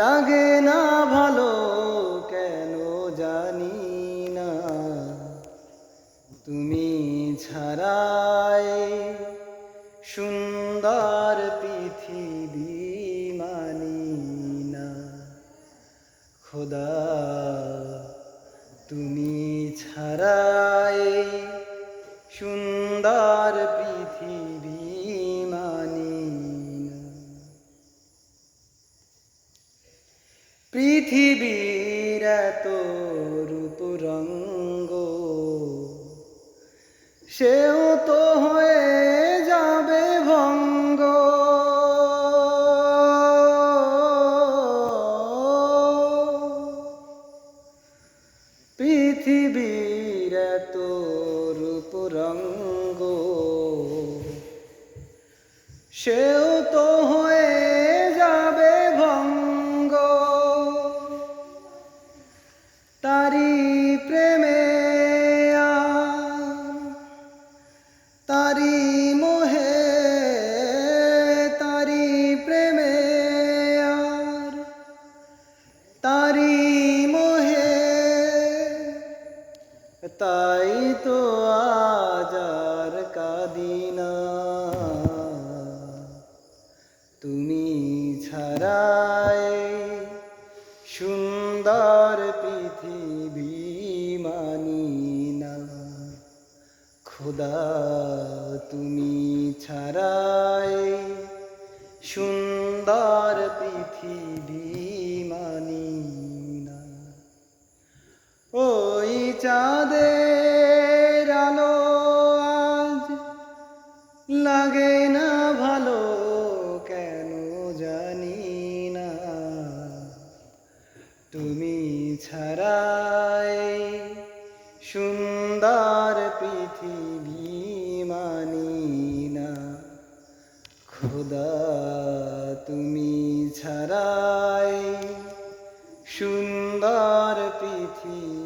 লাগে না ভালো, কেন জানি না। তুমি ছাড়াই সুন্দর পৃথিবী মানি না। খোদা, তুমি ছাড়াই সুন্দর পৃথিবীর রূপ রঙ্গ সেও তো হয়ে যাবে ভঙ্গ। পৃথিবীর রূপ রঙ্গ সেও তো হয়ে তারি প্রেমে তারি মোহে তারি প্রেমে তারি মোহে। তাই তো আজার কাদিনা তুমি ছাড়াই সুন্দর পৃথিবী মানি না। খোদা তুমি ছাড়াই সুন্দর পৃথিবী মানি না। ওই চাঁদের তুমি ছাড়াই সুন্দর পৃথিবী মানি না। খোদা তুমি ছাড়াই সুন্দর পৃথিবী